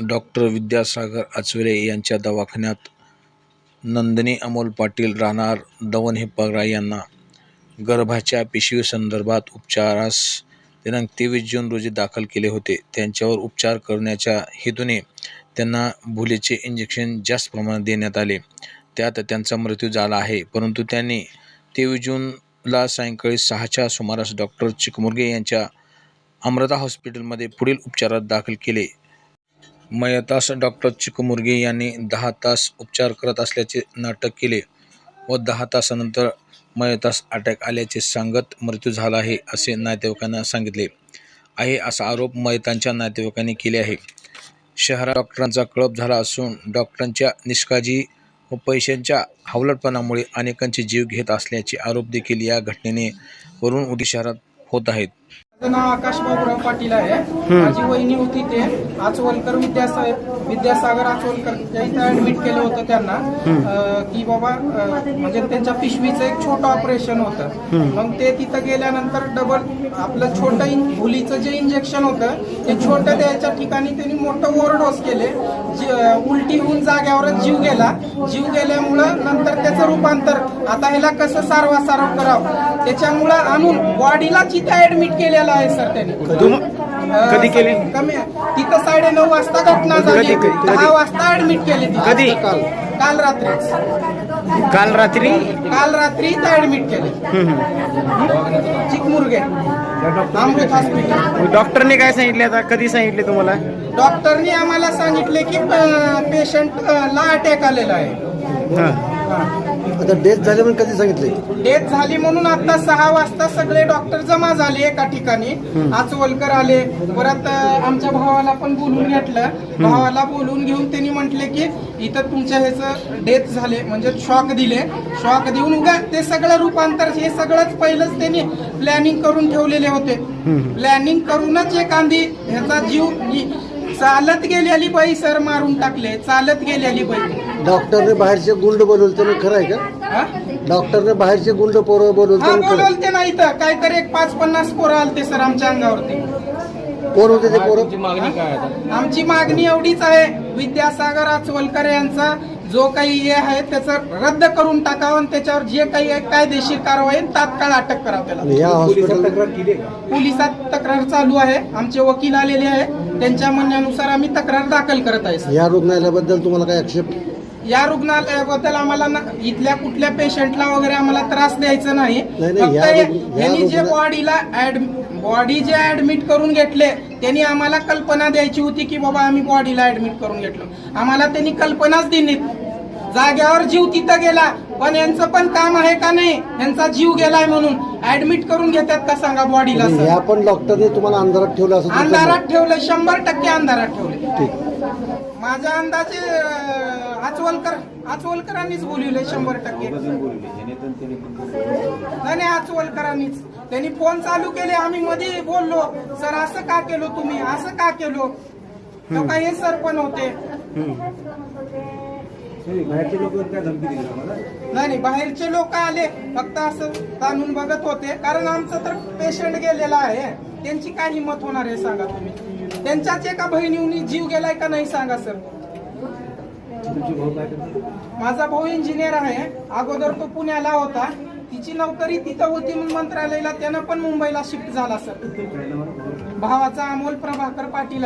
Doctor Vidyasagar आचवले यांच्या दवाखान्यात नंदिनी अमोल पाटील राहणार दवण हिप्परा यांना. गर्भाच्या पिशवीसंदर्भात उपचारास दिनांक तेवीस जून रोजी दाखल केले होते. त्यांच्यावर उपचार करण्याच्या हेतूने त्यांना भुलेचे इंजेक्शन जास्त प्रमाणात देण्यात आले. त्यात त्यांचा मृत्यू झाला आहे. परंतु त्यांनी तेवीस जूनला सायंकाळी सहाच्या सुमारास डॉक्टर चिकमुर्गे यांच्या अमृता हॉस्पिटलमध्ये पुढील उपचारात दाखल केले. मयतास डॉक्टर चिकमुर्गे यांनी दहा तास उपचार करत असल्याचे नाटक केले व दहा तासानंतर मयतास अटॅक आल्याचे सांगत मृत्यू झाला आहे असे नातेवाईकांना सांगितले आहे असा आरोप मयतांच्या नातेवाईकांनी केले आहे. शहरात डॉक्टरांचा कळप झाला असून डॉक्टरांच्या निष्काळजी व पैशांच्या हवलटपणामुळे अनेकांचे जीव घेत असल्याचे आरोप देखील या घटनेने वरून उडी शहरात होत आहेत. माझं नाव आकाश बाबुराव पाटील आहे. माझी वहिनी होती ते. आचवलकर विद्यासाहेब विद्यासागर आचवलकर इथं ऍडमिट केलं होतं त्यांना की बाबा म्हणजे त्यांच्या पिशवीचं एक छोटं ऑपरेशन होतं. मग ते तिथं गेल्यानंतर डबल आपलं छोटं भुलीचं जे इंजेक्शन होतं ते छोटं द्यायच्या ठिकाणी त्यांनी मोठं ओव्हरडोस केले. उलटी होऊन जाग्यावरच जीव गेला. जीव गेल्यामुळं नंतर त्याचं रूपांतर आता ह्याला कसं सारवा सारव करावं? त्याच्यामुळं आणून बॉडीला तिथे ऍडमिट केलेलं आहे सर त्यांनी. कधी? केली? कमी तिथं साडे नऊ वाजता घटना झाली. दहा वाजता ऍडमिट केली. कधी? काल. काल रात्री. काल रात्री? काल रात्री इथं ऍडमिट केले. चिकमुर्गे अमृत हॉस्पिटल डॉक्टरने काय सांगितले आता? कधी सांगितले तुम्हाला? डॉक्टरनी आम्हाला सांगितले की पेशंट ला अटॅक आलेला आहे. आता डेथ झाली म्हणून कधी सांगितले डेथ झाली म्हणून आता सहा वाजता सगळे डॉक्टर जमा झाले एका ठिकाणी. आचवलकर आले. परत आमच्या भावाला पण बोलून घेतलं. भावाला बोलून घेऊन त्यांनी म्हटले की इथं तुमच्या ह्याचं डेथ झाले. म्हणजे शॉक दिले. शॉक देऊन उगा ते सगळं रूपांतर हे सगळंच पहिलंच त्यांनी प्लॅनिंग करून ठेवलेले होते. प्लॅनिंग करूनच एखादी ह्याचा जीव चालत गेलेली बाई सर मारून टाकले. चालत गेलेली बाई. डॉक्टरने बाहेरचे गुंड बोलवले तर खरं आहे का? हा? डॉक्टरने बाहेरचे गुंड पोरं बोलवले हा तर खरं बोलवलते ना इथं. काहीतरी एक पाच पन्नास पोरं आलते सर आमच्या अंगावरती. कोण होते ते पोरं? आमची मागणी एवढीच आहे विद्यासागर आचवलकर यांचा जो काही हे आहे त्याचं रद्द करून टाकावं आणि त्याच्यावर जे काही आहे कायदेशीर कारवाई तात्काळ अटक करावं त्याला. आणि या हॉस्पिटल पोलिसात तक्रार चालू आहे. आमचे वकील आलेले आहे. त्यांच्या म्हणण्यानुसार आम्ही तक्रार दाखल करत आहे सर. या रुग्णालयाबद्दल तुम्हाला काय आक्षेप? या रुग्णालयाबद्दल आम्हाला ना- इथल्या कुठल्या पेशंटला वगैरे आम्हाला त्रास द्यायचा नाही. नाही, नाही, फक्त या हे- रुग्ण- या यांनी जे रुग्ण- बॉडीला ऍड बॉडी जे ऍडमिट करून घेतले त्यांनी आम्हाला कल्पना द्यायची होती की बाबा आम्ही बॉडीला ऍडमिट करून घेतलं. आम्हाला त्यांनी कल्पनाच दिली जाग्यावर जीव तिथं गेला पण यांचं पण काम आहे का नाही? यांचा जीव गेलाय म्हणून. ऍडमिट करून घेतात का सांगा बॉडीला सर या पण डॉक्टरने तुम्हाला अंधारात ठेवलं असं तुमचं अंधारात ठेवले शंभर टक्के अंधारात ठेवले. ठीक. माझ्या अंदाजे अं, आचवलकर आचवलकरांनीच बोलवले शंभर टक्के. नाही नाही आचवलकरांनीच. त्यांनी फोन चालू केले आम्ही मध्ये बोललो. सर असं का केलो तुम्ही? असं का केलो? तो काही सर पण होते नाही नाही बाहेरचे लोक आले फक्त असं ताणून बघत होते. कारण आमचं तर पेशंट गेलेला आहे. त्यांची काय हिंमत होणार आहे सांगा तुम्ही? त्यांच्याच एका बहिणीने जीव गेलाय का नाही सांगा सर? माझा भाऊ इंजिनियर आहे. अगोदर तो पुण्याला होता. तिची नोकरी तिथं होती म्हणून मंत्रालयाला त्यानं पण मुंबईला शिफ्ट झाला सर. भावाचा अमोल प्रभाकर पाटील